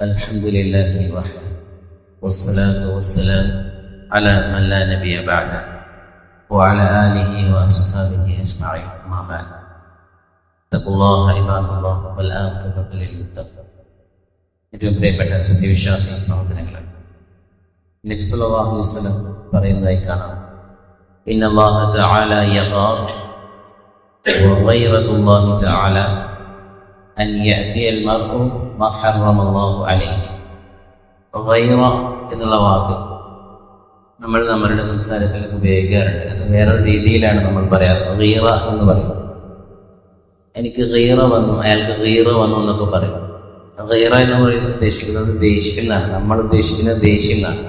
الحمد لله وحده والصلاة والسلام على من لا نبي بعده وعلى آله وأصحابه أجمعين ما بعد اتقوا الله عباد الله والآخرة للمتقين ഏറ്റവും പ്രിയപ്പെട്ട സത്യവിശ്വാസി സഹോദരങ്ങളെ നബ്സല്ലാഹു വസ്ലം പറയുന്നതായി കാണാം إن الله تعالى يغار وغيرة الله تعالى أن يأتي المرء ما حرم الله عليه غير എന്നുള്ള വാക്ക് നമ്മൾ നമ്മളുടെ സംസാരത്തിൽ ഉപയോഗിക്കാറുണ്ട് അത് വേറൊരു രീതിയിലാണ് നമ്മൾ പറയാറ് ഗീറ എന്ന് പറയും എനിക്ക് ഗീറ വന്നു അയാൾക്ക് ഗീറ വന്നു എന്നൊക്കെ പറയും ഗീറ എന്ന് പറയുന്നത് ഉദ്ദേശിക്കുന്നത് ദേഷ്യം എന്നാണ് നമ്മൾ ഉദ്ദേശിക്കുന്നത് ദേഷ്യം എന്നാണ്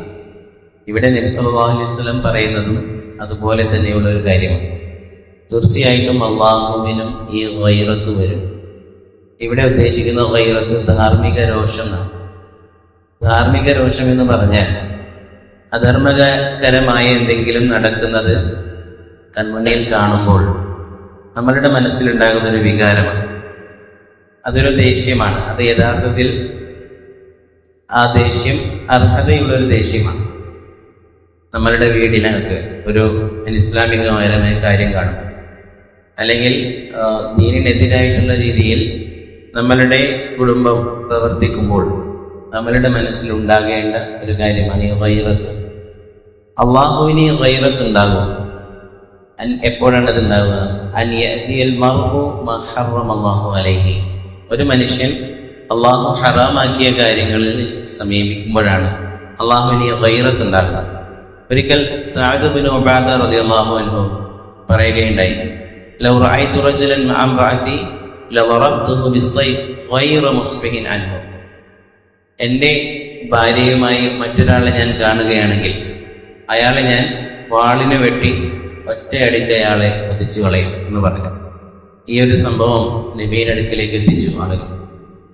ഇവിടെ നബ്സല്ലാ അലൈഹി സ്വലം പറയുന്നതും അതുപോലെ തന്നെയുള്ള ഒരു കാര്യമാണ് തീർച്ചയായിട്ടും അള്ളാഹുവിനും ഈ ഗൈറത്ത് വരും ഇവിടെ ഉദ്ദേശിക്കുന്ന വൈറത്ത് ധാർമ്മിക രോഷം ധാർമ്മിക രോഷം എന്ന് പറഞ്ഞാൽ അധർമ്മകരമായ എന്തെങ്കിലും നടക്കുന്നത് കൺമുന്നിൽ കാണുമ്പോൾ നമ്മളുടെ മനസ്സിലുണ്ടാകുന്ന ഒരു വികാരമാണ്. അതൊരു ദേഷ്യമാണ്. അത് യഥാർത്ഥത്തിൽ ആ ദേഷ്യം അർഹതയുള്ള ഒരു ദേഷ്യമാണ്. നമ്മളുടെ വീടിനകത്ത് ഒരു അനിസ്ലാമികമായ കാര്യം കാണും അല്ലെങ്കിൽ ദീനിനെതിരായിട്ടുള്ള രീതിയിൽ നമ്മളുടെ കുടുംബം പ്രവർത്തിക്കുമ്പോൾ നമ്മളുടെ മനസ്സിലുണ്ടാകേണ്ട ഒരു കാര്യമാണ് ഈ വൈറത്ത് അള്ളാഹുവിന് ഈ വൈറത്ത് ഉണ്ടാകും. എപ്പോഴാണ് അത് അല്ലാഹു അലൈഹി. ഒരു മനുഷ്യൻ അള്ളാഹു ഹറാമാക്കിയ കാര്യങ്ങളിൽ സമീപിക്കുമ്പോഴാണ് അള്ളാഹുവിന് വൈറത്ത് ഉണ്ടാകുക. ഒരിക്കൽ സഅദ് ബിൻ ഉബാദ റളിയല്ലാഹു അൻഹു പറയുകയുണ്ടായി ലൗ റഅയ്തു റജുലൻ എന്റെ ഭാര്യയുമായി മറ്റൊരാളെ ഞാൻ കാണുകയാണെങ്കിൽ അയാളെ ഞാൻ വാളിന് വെട്ടി ഒറ്റയടിക്ക് അയാളെ വധിച്ചു കളയും എന്ന് പറഞ്ഞു ഈ ഒരു സംഭവം നബിയുടെ അടുക്കിലേക്ക് എത്തിച്ചു ആളുകൾ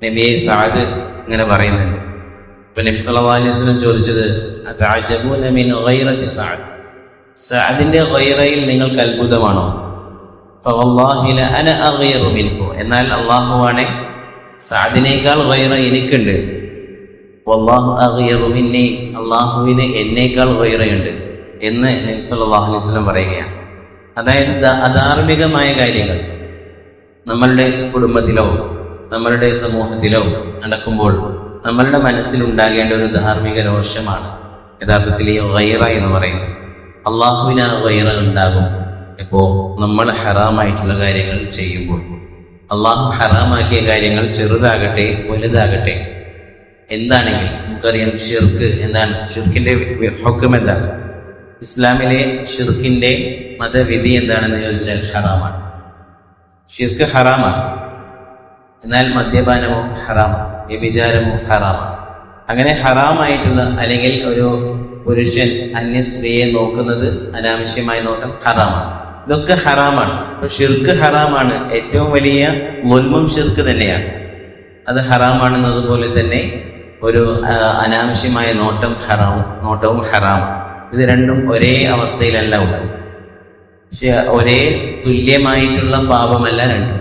നബിയെ സാദ് ഇങ്ങനെ പറയുന്നുണ്ട്. ഇപ്പൊ നബി വസല്ലം ചോദിച്ചത് സാദിന്റെ ഗൈറയിൽ നിങ്ങൾക്ക് അത്ഭുതമാണോ? എന്നാൽ അല്ലാഹുവാണ് സാദിനേക്കാൾ വൈറ എനിക്കുണ്ട്. വല്ലാഹു അല്ലാഹുവിന് എന്നേക്കാൾ വൈറയുണ്ട് എന്ന് നബി സല്ലല്ലാഹു അലൈഹി പറയുകയാണ്. അതായത് അധാർമികമായ കാര്യങ്ങൾ. നമ്മളുടെ കുടുംബത്തിലോ നമ്മളുടെ സമൂഹത്തിലോ നടക്കുമ്പോൾ നമ്മളുടെ മനസ്സിലുണ്ടാകേണ്ട ഒരു ധാർമ്മിക രോഷമാണ് യഥാർത്ഥത്തിൽ ഈ വൈറ എന്ന് പറയുന്നത്. അള്ളാഹുവിന് ആ വൈറ ഉണ്ടാകും. എപ്പോ നമ്മൾ ഹറാമായിട്ടുള്ള കാര്യങ്ങൾ ചെയ്യുമ്പോൾ അള്ളാഹു ഹറാമാക്കിയ കാര്യങ്ങൾ ചെറുതാകട്ടെ വലുതാകട്ടെ. എന്താണെങ്കിൽ നമുക്കറിയാം ഷിർക്ക് എന്താണ്? ഷിർക്കിന്റെ ഹൊക്കം എന്താണ്? ഇസ്ലാമിലെ ഷിർക്കിന്റെ മതവിധി എന്താണെന്ന് ചോദിച്ചാൽ ഹറാമാണ്. ഷിർക്ക് ഹറാമാണ്. എന്നാൽ മദ്യപാനമോ ഹറാമാണ്. വ്യഭിചാരമോ ഹറാമാണ്. അങ്ങനെ ഹറാമായിട്ടുള്ള അല്ലെങ്കിൽ ഒരു പുരുഷൻ അന്യ സ്ത്രീയെ നോക്കുന്നത് അനാവശ്യമായി നോട്ടം ഹറാമാണ്. ഇതൊക്കെ ഹറാമാണ്. അപ്പൊ ഷിർക്ക് ഹറാമാണ്. ഏറ്റവും വലിയ മുൽമും ഷിർക്ക് തന്നെയാണ്. അത് ഹറാമാണെന്നതുപോലെ തന്നെ ഒരു അനാവശ്യമായ നോട്ടം ഹറാം നോട്ടവും ഹറാം. ഇത് രണ്ടും ഒരേ അവസ്ഥയിലല്ല ഉള്ളത്. പക്ഷെ ഒരേ തുല്യമായിട്ടുള്ള പാപമല്ല രണ്ടും.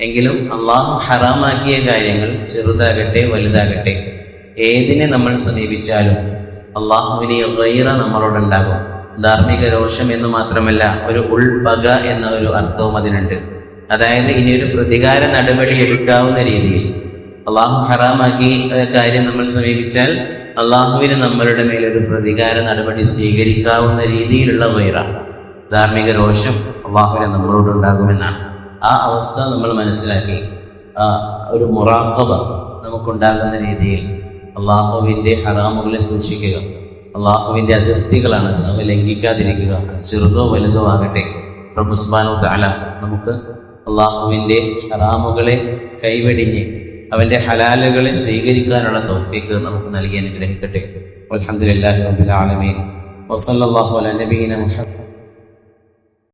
എങ്കിലും അള്ളാഹു ഹറാമാക്കിയ കാര്യങ്ങൾ ചെറുതാകട്ടെ വലുതാകട്ടെ. ഏതിനെ നമ്മൾ സമീപിച്ചാലും അള്ളാഹുവിനെ ഗൈറ നമ്മളോടുണ്ടാകും. ധാർമ്മിക രോഷം എന്ന് മാത്രമല്ല ഒരു ഉൾപക എന്ന ഒരു അർത്ഥവും അതിനുണ്ട്. അതായത് ഇനി ഒരു പ്രതികാര നടപടി എടുക്കാവുന്ന രീതിയിൽ. അള്ളാഹു ഹറാമാക്കി കാര്യം നമ്മൾ സമീപിച്ചാൽ അള്ളാഹുവിന് നമ്മളുടെ മേലൊരു പ്രതികാര നടപടി സ്വീകരിക്കാവുന്ന രീതിയിലുള്ള വൈറാണ്. ധാർമ്മിക രോഷം അള്ളാഹുവിനെ നമ്മളോടുണ്ടാകുമെന്നാണ് ആ അവസ്ഥ നമ്മൾ മനസ്സിലാക്കി. ഒരു മുറാഖബ നമുക്കുണ്ടാകുന്ന രീതിയിൽ അള്ളാഹുവിന്റെ ഹറാമുകളെ സൂക്ഷിക്കുക. അള്ളാഹുവിന്റെ അതിർത്തികളാണ് അവ ലംഘിക്കാതിരിക്കുക. ചെറുതോ വലുതോ ആകട്ടെ. പ്രഭുസ്ബാനോ താല നമുക്ക് അള്ളാഹുവിന്റെ ഹറാമുകളെ കൈവെടിഞ്ഞ് അവന്റെ ഹലാലുകളെ സ്വീകരിക്കാനുള്ള തോഫിക്ക് നമുക്ക് നൽകി അനുഗ്രഹിക്കട്ടെ. റബ്ബിൽ ആലമീൻ. വസല്ലല്ലാഹു അലാ നബിയിന മുഹമ്മദ്